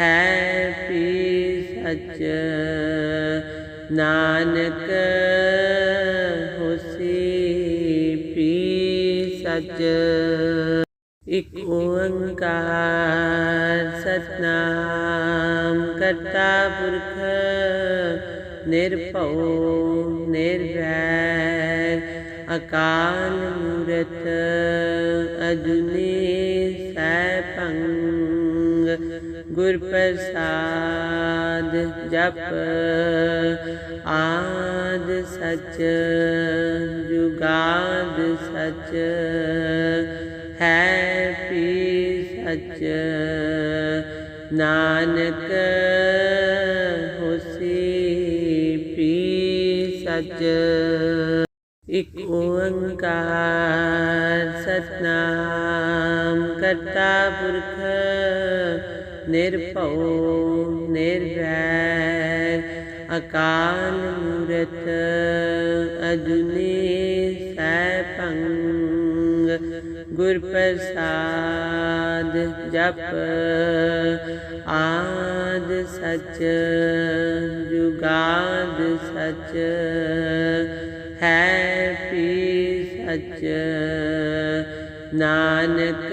ਹੈ ਪੀ ਸਚ। ਨਾਨਕ ਹੋਸੀ ਪੀ ਸਚ। ਇਕ ਓੰਕਾਰ ਸਤਨਾਮ ਕਰਤਾ ਪੁਰਖ। ਨਿਰਭਉ, ਨਿਰਵੈਰ। ਅਕਾਲ ਮੂਰਤ ਅਜੂਨੀ ਗੁਰ ਪ੍ਰਸਾਦ ਜਪ ਆਦ ਸਚ ਜੁਗਾਦ ਸਚ ਹੈ ਪੀ ਸਚ। ਨਾਨਕ ਹੋਸੀ ਪੀ ਸਚ। ਨਿਰਭਉ, ਨਿਰਵੈਰ, ਅਕਾਲ ਮੂਰਤ ਅਜੂਨੀ ਸੈਭੰ ਗੁਰ ਪ੍ਰਸਾਦ ਜਪ, ਆਦ ਸਚ, ਜੁਗਾਦ ਸਚ, ਹੈ ਪੀ ਸਚ, ਨਾਨਕ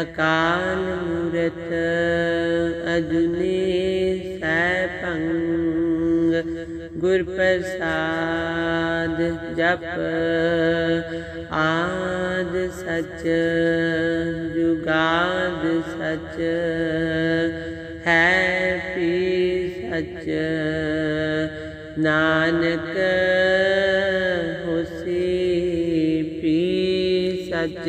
ਅਕਾਲ ਮੂਰਤ ਅਜੂਨੀ ਸੈਭੰ ਗੁਰ ਪ੍ਰਸਾਦ ਜਪ ਆਦ ਸਚ, ਜੁਗਾਦ ਸਚ, ਹੈ ਪੀ ਸਚ, ਨਾਨਕ ਹੋਸੀ ਪੀ ਸਚ।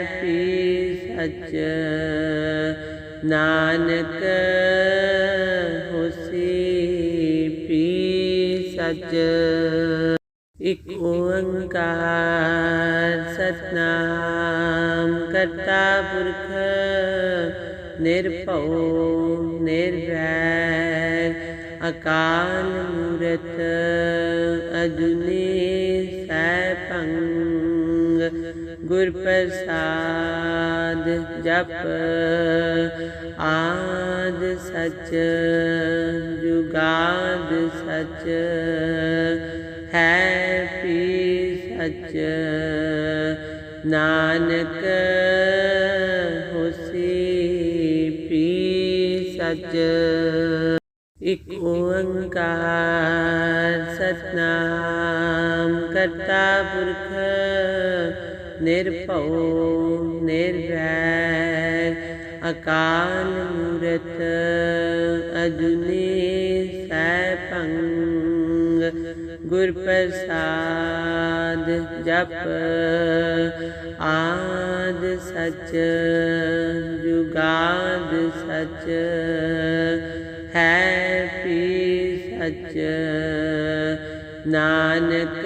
ਪੀ ਸਚ ਨਾਨਕ ਹੋਸੀ ਪੀ ਸਚ ਇਕ ਓੰਕਾਰ ਸਤਨਾਮ ਕਰਤਾ ਪੁਰਖ ਨਿਰਭਉ ਨਿਰਵੈਰ। ਅਕਾਲ ਮੂਰਤ ਅਜੂਨੀ ਸੈਭੰ ਗੁਰ ਪ੍ਰਸਾਦ ਜਪ ਆਦ ਸਚ, ਜੁਗਾਦ ਸਚ, ਹੈ ਪੀ ਸਚ, ਨਾਨਕ ਹੋਸੀ ਪੀ ਸਚ। ਇਕ ਓੰਕਾਰ ਸਤਨਾਮ ਕਰਤਾ ਪੁਰਖ ਨਿਰਭਉ, ਨਿਰਵੈਰ, ਅਕਾਲ ਮੂਰਤ, ਅਜੂਨੀ ਭੰਗ ਗੁਰ ਪ੍ਰਸਾਦ ਜਪ, ਆਦ ਸਚ, ਜੁਗਾਦ ਸਚ, ਹੈ ਪੀ ਸਚ, ਨਾਨਕ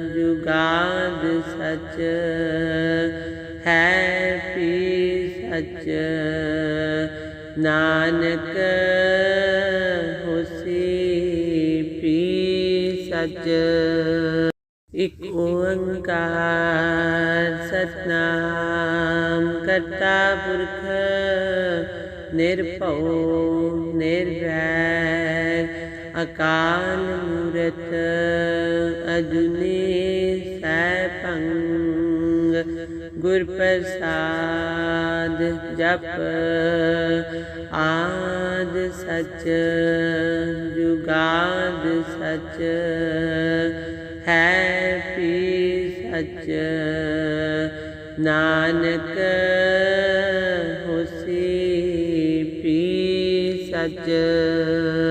ਸਚ, ਹੈ ਪੀ ਸਚ। ਨਾਨਕ, ਹੋਸੀ ਪੀ ਸਚ। ਇਕ ਓੰਕਾਰ ਸਤਨਾਮ ਕਰਤਾ ਪੁਰਖ, ਨਿਰਭਉ, ਨਿਰਵੈਰ, ਅਕਾਲ ਮੂਰਤ ਅਜੂਨੀ ਸੈਭੰ ਗੁਰ ਪ੍ਰਸਾਦ ਜਪ, ਆਦ ਸਚ, ਜੁਗਾਦ ਸਚ, ਹੈ ਪੀ ਸਚ, ਨਾਨਕ ਹੋਸੀ ਪੀ ਸਚ।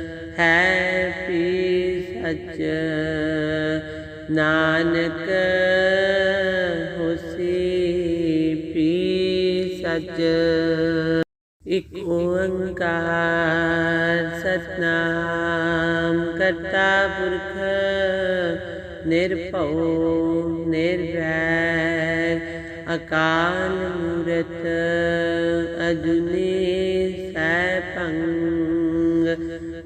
ਹੈ ਪੀ ਸਚ। ਨਾਨਕ ਹੋਸੀ ਪੀ ਸਚ। ਇਕ ਓੰਕਾਰ ਸਤਨਾਮ ਕਰਤਾ ਪੁਰਖ। ਨਿਰਭਉ, ਨਿਰਵੈਰ, ਅਕਾਲ ਮੂਰਤ। ਅਜੂਨੀ ਸੈਭੰ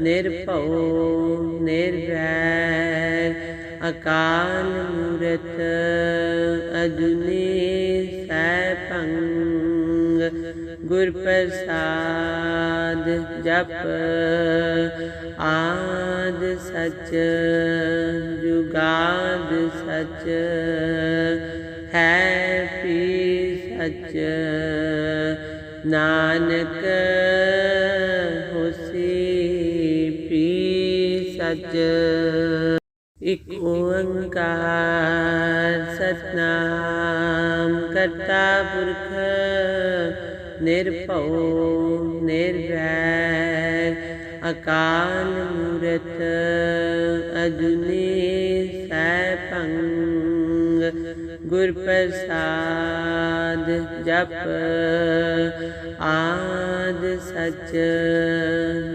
ਨਿਰਭਉ, ਨਿਰਵੈਰ, ਅਕਾਲ ਮੂਰਤ, ਅਜੂਨੀ ਸੈਭੰ ਗੁਰ ਪ੍ਰਸਾਦ ਜਪ, ਆਦ ਸਚ, ਜੁਗਾਦ ਸਚ, ਹੈ ਪੀ ਸਚ, ਨਾਨਕ ਸਚ। ਇਕ ਓੰਕਾਰ ਸਤਨਾਮ ਕਰਤਾ ਪੁਰਖ ਨਿਰਭਉ ਨਿਰਵੈਰ ਅਕਾਲ ਮੂਰਤ ਅਜੂਨੀ ਸੈਭੰ ਗੁਰ ਪ੍ਰਸਾਦ ਜਪ ਆਦ ਸਚ,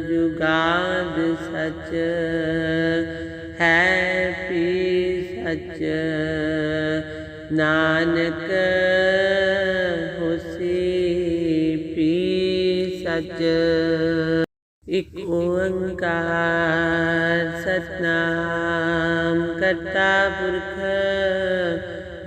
ਜੁਗਾਦ ਸਚ, ਹੈ ਪੀ ਸਚ, ਨਾਨਕ ਹੋਸੀ ਪੀ ਸਚ। ਇਕ ਓੰਕਾਰ ਸਤਨਾਮ ਕਰਤਾ ਪੁਰਖ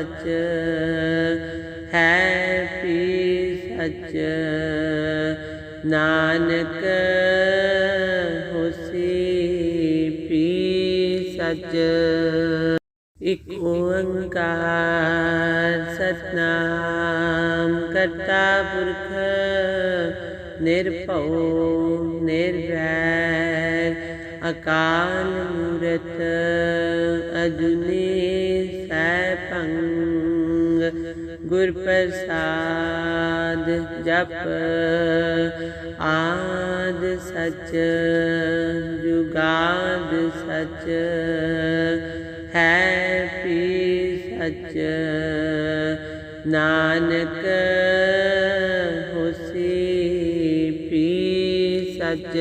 ਸਚ ਹੈ ਪੀ ਸਚ। ਨਾਨਕ ਹੋਸੀ ਪੀ ਸਚ। ਇਕ ਓੰਕਾਰ ਸਤਨਾਮ ਕਰਤਾ ਪੁਰਖ, ਨਿਰਭਉ, ਨਿਰਵੈਰ। ਅਕਾਲ ਮੂਰਤ ਅਜੂਨੀ ਗੁਰ ਪ੍ਰਸਾਦ ਜਪ ਆਦ ਸਚ, ਜੁਗਾਦ ਸਚ, ਹੈ ਪੀ ਸਚ। ਨਾਨਕ ਹੋਸੀ ਪੀ ਸਚ।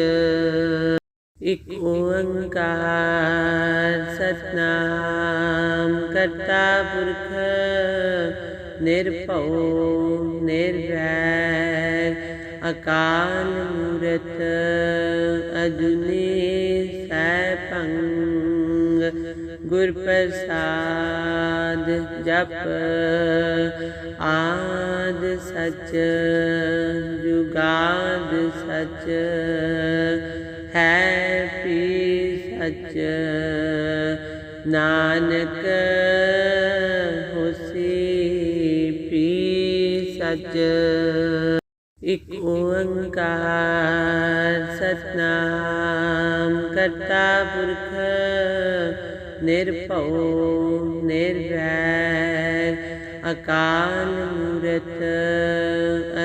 ਇਕ ਓੰਕਾਰ ਸਤਨਾਮ ਕਰਤਾ ਪੁਰਖ ਨਿਰਭਉ, ਨਿਰਵੈਰ, ਅਕਾਲ ਮੂਰਤ ਅਜੂਨੀ ਸੈਭੰ ਗੁਰ ਪ੍ਰਸਾਦ ਜਪ, ਆਦ ਸਚ, ਜੁਗਾਦ ਸਚ, ਹੈ ਪੀ ਸਚ, ਨਾਨਕ ਸਚ। ਇਕ ਓੰਕਾਰ ਸਤਨਾਮ ਕਰਤਾ ਪੁਰਖ। ਨਿਰਭਉ, ਨਿਰਵੈਰ, ਅਕਾਲ ਮੂਰਤ,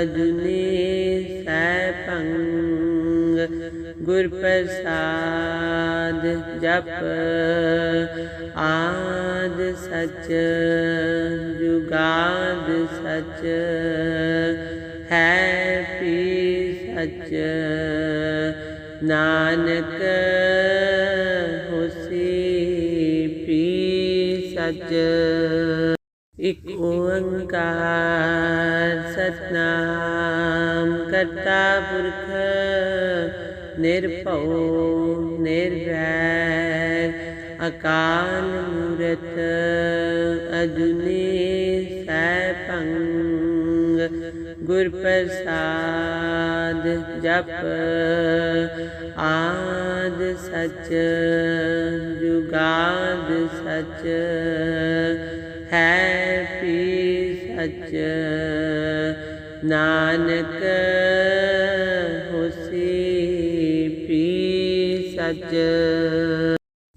ਅਜੂਨੀ ਸੈਭੰ ਗੁਰ ਪ੍ਰਸਾਦ ਜਪ, ਆਦ ਸਚ। ਜੁਗਾਦ ਸਚ, ਹੈ ਪੀ ਸਚ। ਨਾਨਕ ਹੋਸੀ ਪੀ ਸਚ। ਇਕ ਓੰਕਾਰ ਸਤਨਾਮ ਕਰਤਾ ਪੁਰਖ, ਨਿਰਭਉ, ਨਿਰਵੈਰ। ਅਕਾਲ ਮੂਰਤ ਅਜੂਨੀ ਸੈਭੰ ਗੁਰ ਪ੍ਰਸਾਦ ਜਪ ਆਦ ਸਚ ਜੁਗਾਦ ਸਚ ਹੈ ਪੀ ਸਚ ਨਾਨਕ ਹੋਸੀ ਪੀ ਸਚ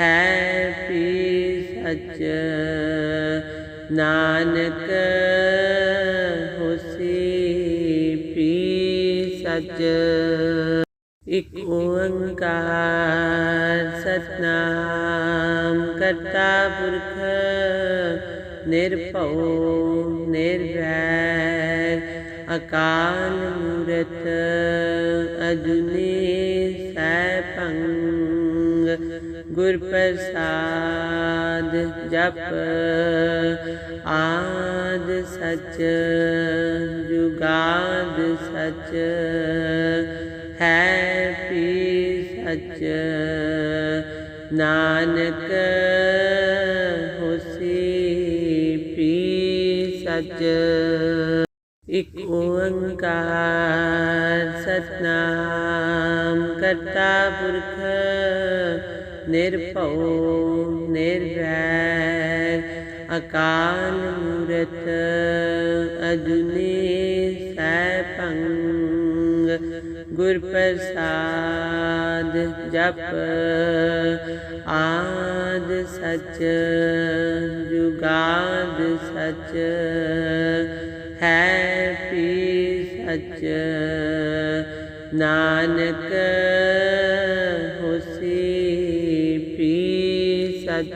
ਹੈ ਪੀ ਸਚ। ਨਾਨਕ ਹੋਸੀ ਪੀ ਸਚ। ਇਕ ਓੰਕਾਰ ਸਤਨਾਮ ਕਰਤਾ ਪੁਰਖ, ਨਿਰਭਉ, ਨਿਰਵੈਰ, ਅਕਾਲ ਮੂਰਤ ਅਜੂਨੀ ਸੈਭੰ ਗੁਰ ਪ੍ਰਸਾਦ ਜਪ ਆਦ ਸਚ, ਜੁਗਾਦ ਸਚ, ਹੈ ਪੀ ਸਚ, ਨਾਨਕ ਹੋਸੀ ਪੀ ਸਚ। ਇਕ ਓੰਕਾਰ ਸਤਨਾਮ ਕਰਤਾ ਪੁਰਖ ਨਿਰਭਉ, ਨਿਰਵੈਰ, ਅਕਾਲ ਮੂਰਤ, ਅਜੂਨੀ ਸੈਭੰ ਗੁਰ ਪ੍ਰਸਾਦ ਜਪ, ਆਦ ਸਚ, ਜੁਗਾਦ ਸਚ, ਹੈ ਪੀ ਸਚ, ਨਾਨਕ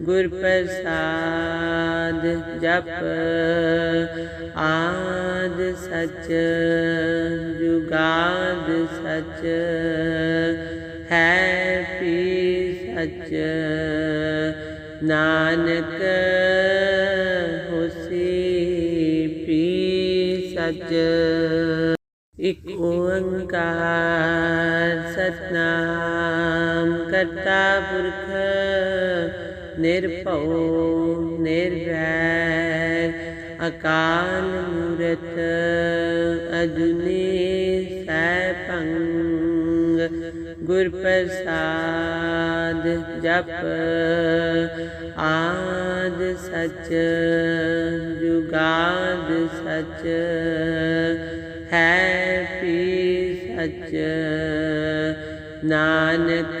ਗੁਰ ਪ੍ਰਸਾਦ ਜਪ ਆਦ ਸਚ, ਜੁਗਾਦ ਸਚ, ਹੈ ਪੀ ਸਚ, ਨਾਨਕ ਹੋਸੀ ਪੀ ਸਚ। ਇਕ ਓੰਕਾਰ ਸਤਨਾਮ ਕਰਤਾ ਪੁਰਖ ਨਿਰਭਉ, ਨਿਰਵੈਰ, ਅਕਾਲ ਮੂਰਤ, ਅਜੂਨੀ ਸੈਭੰ ਗੁਰ ਪ੍ਰਸਾਦ ਜਪ, ਆਦ ਸਚ, ਜੁਗਾਦ ਸਚ, ਹੈ ਪੀ ਸਚ, ਨਾਨਕ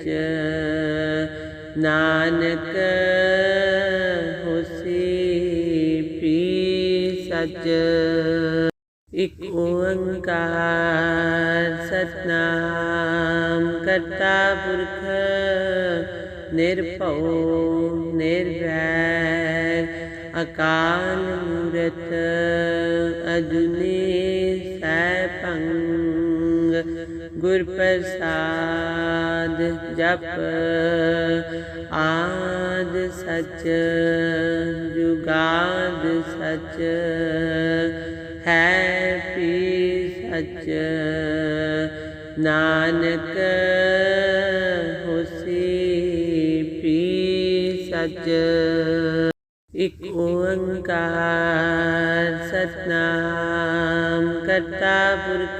ਸਚ ਨਾਨਕ ਹੋਸੀ ਪੀ ਸਚ। ਇਕ ਓੰਕਾਰ ਸਤਨਾਮ ਕਰਤਾ ਪੁਰਖ ਨਿਰਭਉ ਨਿਰਵੈਰ। ਅਕਾਲ ਮੂਰਤ ਅਜੂਨੀ ਸੈਭੰ ਗੁਰ ਪ੍ਰਸਾਦ ਜਪ ਆਦ ਸਚ, ਜੁਗਾਦ ਸਚ, ਹੈ ਪੀ ਸਚ। ਨਾਨਕ ਹੋਸੀ ਪੀ ਸਚ। ਇਕ ਓੰਕਾਰ ਸਤਨਾਮ ਕਰਤਾ ਪੁਰਖ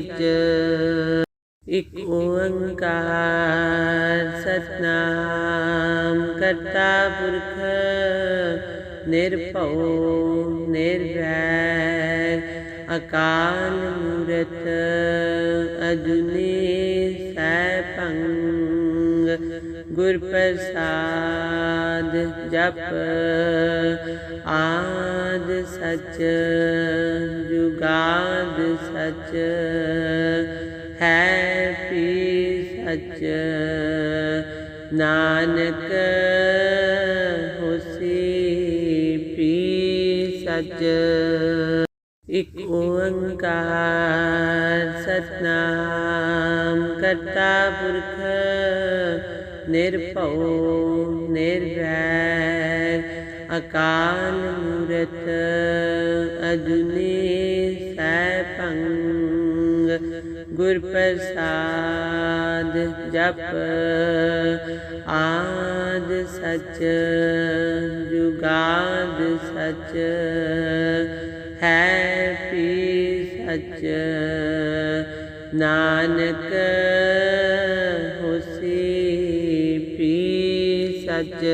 ਸਚ। ਇਕ ਓੰਕਾਰ ਸਤਨਾਮ ਕਰਤਾ ਪੁਰਖ, ਨਿਰਭਉ, ਨਿਰਵੈਰ, ਅਕਾਲ ਮੂਰਤ, ਅਜੂਨੀ ਸੈਭੰ ਗੁਰ ਪ੍ਰਸਾਦ ਜਪ। ਆਦ ਸਚ, ਜੁਗਾਦ ਸਚ, ਹੈ ਪੀ ਸਚ। ਨਾਨਕ ਹੋਸੀ ਪੀ ਸਚ। ਇਕ ਓੰਕਾਰ ਸਤਨਾਮ ਕਰਤਾ ਪੁਰਖ, ਨਿਰਭਉ, ਨਿਰਵੈਰ। ਅਕਾਲ ਮੂਰਤ ਅਜੂਨੀ ਹੈ ਭੰਗ, ਗੁਰ ਪ੍ਰਸਾਦ ਜਪ ਆਦ ਸਚ, ਜੁਗਾਦ ਸਚ, ਹੈ ਪੀ ਸਚ, ਨਾਨਕ ਹੋਸੀ ਪੀ ਸਚ।